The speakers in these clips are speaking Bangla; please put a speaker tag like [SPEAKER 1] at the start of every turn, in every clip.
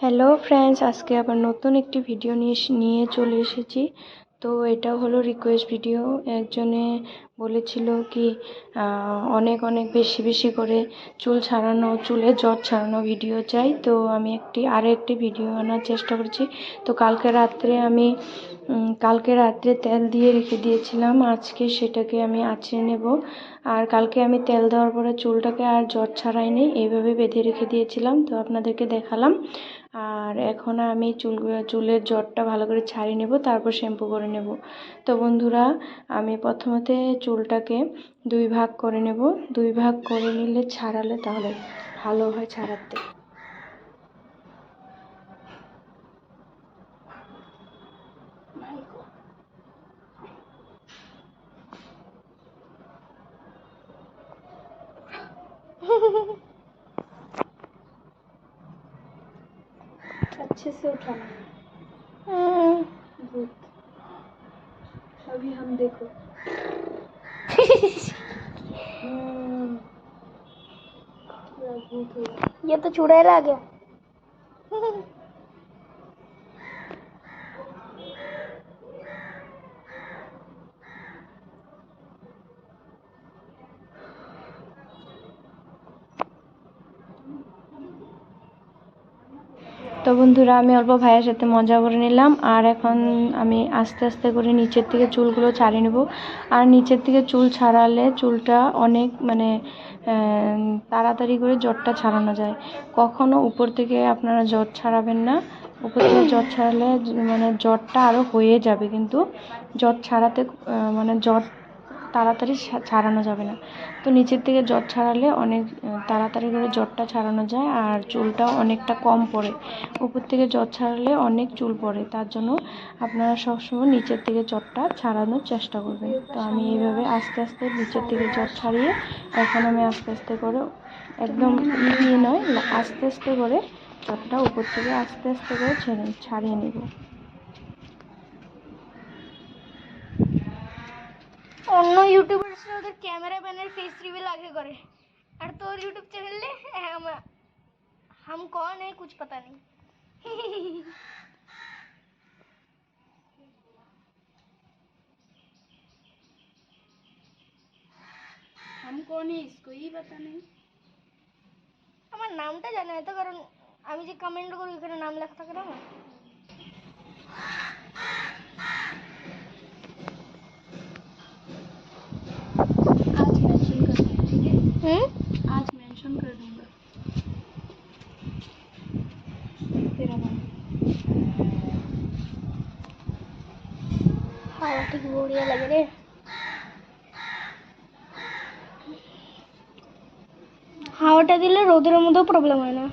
[SPEAKER 1] হ্যালো ফ্রেন্ডস আজকে আবার নতুন একটি ভিডিও নিয়ে নিয়ে চলে এসেছি। তো এটা হলো রিকোয়েস্ট ভিডিও একজনে বলেছিল কি অনেক অনেক বেশি বেশি করে চুল ছাড়ানো চুলে জট ছাড়ানো ভিডিও চাই। তো আমি একটি আরও একটি ভিডিও আনার চেষ্টা করছি। তো কালকে রাত্রে আমি কালকে রাত্রে তেল দিয়ে রেখে দিয়েছিলাম। আজকে সেটাকে আমি আঁচড়ে নেব। আর কালকে আমি তেল দেওয়ার পরে চুলটাকে আর জট ছাড়াইনি, এইভাবে বেঁধে রেখে দিয়েছিলাম। তো আপনাদেরকে দেখালাম। আর এখন আমি চুলগুলো চুলের জটটা ভালো করে ছাড়িয়ে নেব, তারপর শ্যাম্পু করে নেব। তো বন্ধুরা, আমি প্রথমতে চুলটাকে দুই ভাগ করে নেব দুই ভাগ করে নিলে ছাড়ালে তাহলে ভালো হয় ছাড়াতে अच्छे से उठाना गुड अभी हम देखो
[SPEAKER 2] ये तो चुड़ैल आ गया।
[SPEAKER 1] তো বন্ধুরা, আমি অল্প ভাইয়ের সাথে মজা করে নিলাম। আর এখন আমি আস্তে আস্তে করে নিচের থেকে চুলগুলো ছাড়িয়ে নেব। আর নিচের থেকে চুল ছাড়ালে চুলটা অনেক মানে তাড়াতাড়ি করে জটটা ছাড়ানো যায়। কখনো উপর থেকে আপনারা জট ছাড়াবেন না। উপর থেকে জট ছাড়ালে মানে জটটা আরও হয়ে যাবে। কিন্তু জট ছাড়াতে মানে জট তাড়াতাড়ি ছাড়ানো যাবে না। তো নিচের থেকে জট ছাড়ালে অনেক তাড়াতাড়ি করে জটটা ছাড়ানো যায় আর চুলটাও অনেকটা কম পড়ে। উপর থেকে জট ছাড়ালে অনেক চুল পড়ে, তার জন্য আপনারা সবসময় নিচের থেকে জটটা ছাড়ানোর চেষ্টা করবেন। তো আমি এইভাবে আস্তে আস্তে নিচের থেকে জট ছাড়িয়ে এখন আমি আস্তে আস্তে করে, একদম ইয়ে নয়, আস্তে আস্তে করে জটটা উপর থেকে আস্তে আস্তে করে ছেড়ে, ছাড়িয়ে নেব।
[SPEAKER 2] অন্য ইউটিউবার্সরা ওদের ক্যামেরা ম্যানের ফেস রিভিল আগে করে আর তোর ইউটিউব চ্যানেলে हम कौन है कुछ पता नहीं
[SPEAKER 1] हम कौन है इसको ही पता नहीं
[SPEAKER 2] আমার নামটা জানা তো কারণ আমি যে কমেন্ট করি ওখানে নাম লেখা থাকে না
[SPEAKER 1] आज मेंशन कर दूंगा ठीक है
[SPEAKER 2] হুম
[SPEAKER 1] आज मेंशन कर दूंगा तेरा नाम
[SPEAKER 2] হাওয়া ঠিক বড়িয়া লাগে রে হাওয়াটা দিলে রোদের মধ্যেও প্রবলেম হয় না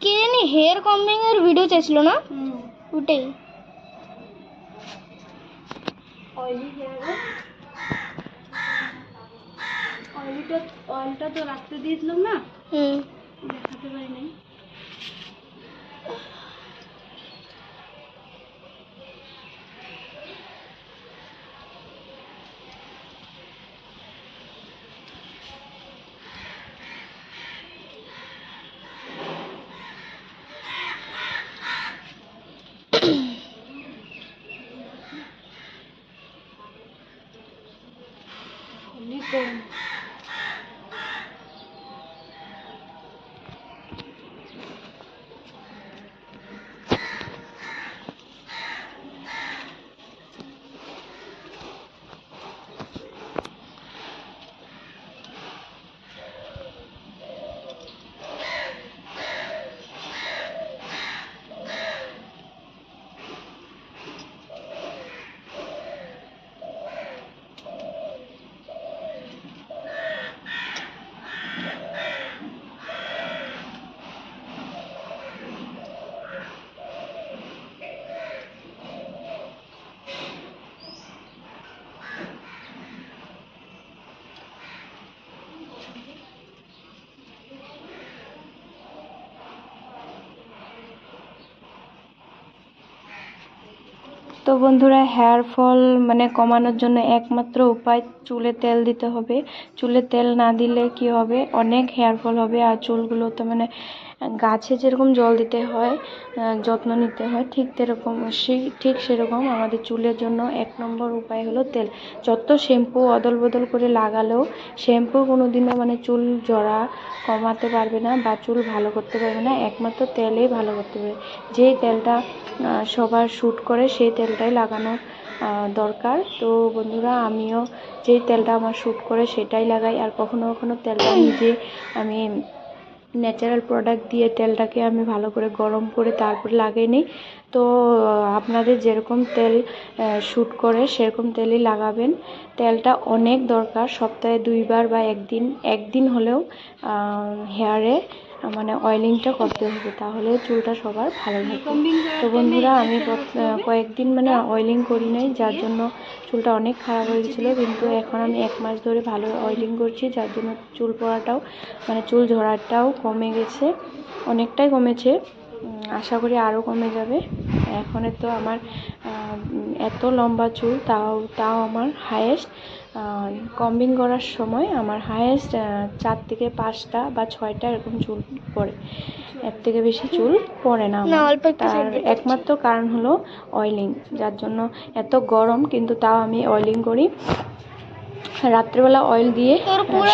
[SPEAKER 2] কে জানি হেয়ার কম্বিং এর ভিডিও চাইছিল না ওটাই
[SPEAKER 1] অয়েলি হেয়ার অয়েলিটা অয়েলটা তো রাখতে দিয়েছিলাম না
[SPEAKER 2] হুম
[SPEAKER 1] দেখাতে পারি তো বন্ধুরা হেয়ার ফল মানে কমানোর জন্য একমাত্র উপায় চুলে তেল দিতে হবে। চুলে তেল না দিলে কি হবে? অনেক হেয়ার ফল হবে আর চুলগুলো তো মানে গাছে যেরকম জল দিতে হয় যত্ন নিতে হয়, ঠিক সেরকম সেই, ঠিক সেরকম আমাদের চুলের জন্য এক নম্বর উপায় হলো তেল। যত শ্যাম্পু অদল বদল করে লাগালেও শ্যাম্পু কোনো দিনও মানে চুল জড়া কমাতে পারবে না বা চুল ভালো করতে পারবে না, একমাত্র তেলেই ভালো করতে পারবে। যেই তেলটা সবার শ্যুট করে সেই তেলটাই লাগানো দরকার। তো বন্ধুরা, আমিও যেই তেলটা আমার শ্যুট করে সেটাই লাগাই, আর কখনো কখনো তেলটা নিজে আমি ন্যাচারাল প্রোডাক্ট দিয়ে তেলটাকে আমি ভালো করে গরম করে তারপরে লাগিয়ে নিই। তো আপনাদের যেরকম তেল শ্যুট করে সেরকম তেলই লাগাবেন। তেলটা অনেক দরকার, সপ্তাহে দুইবার বা একদিন একদিন হলেও হেয়ারে মানে অয়েলিংটা করতে হবে, তাহলে চুলটা সবার ভালো থাকবে। তো বন্ধুরা, আমি কয়েকদিন মানে অয়েলিং করি নাই, যার জন্য চুলটা অনেক খারাপ হয়ে কিন্তু এখন আমি এক মাস ধরে ভালো অয়েলিং করছি, যার জন্য চুল পড়াটাও মানে চুল ঝরাটাও কমে গেছে, অনেকটাই কমেছে। আশা করি আরও কমে যাবে। এখন তো আমার এত লম্বা চুল তাও তাও আমার হায়েস্ট কম্বিং করার সময় আমার হায়েস্ট চার থেকে পাঁচটা বা ছয়টা এরকম চুল পড়ে। এর থেকে বেশি চুল পড়ে না তার একমাত্র কারণ হলো অয়েলিং যার জন্য এত গরম কিন্তু তাও আমি অয়েলিং করি। রাত্রেবেলা অয়েল দিয়ে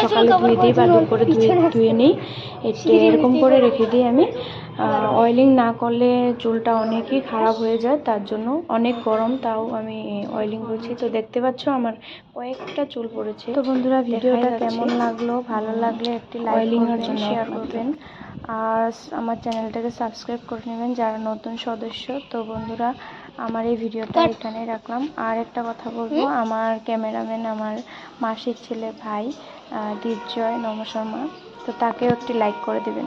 [SPEAKER 1] সকালে ধুয়ে দিই বা দুপুরে ধুয়ে ধুয়ে নিই। এরকম করে রেখে দিই আমি। অয়েলিং না করলে চুলটা অনেকই খারাপ হয়ে যায় তার জন্য অনেক গরম তাও আমি অয়েলিং করছি। তো দেখতে পাচ্ছ আমার কয়েকটা চুল পড়েছে। তো বন্ধুরা ভিডিওটা কেমন লাগল? ভালো লাগলে একটি লাইক
[SPEAKER 2] Oiling এর জন্য
[SPEAKER 1] শেয়ার। করবেন। আর আমার চ্যানেলটাকে সাবস্ক্রাইব করে নেবেন যারা নতুন সদস্য। তো বন্ধুরা আমার এই ভিডিওটা. এখানেই রাখলাম। আর একটা কথা বলব আমার ক্যামেরাম্যান আমার মাসির ছেলে ভাই দীপজয় নম শর্মা তো তাকেও একটি লাইক করে দেবেন।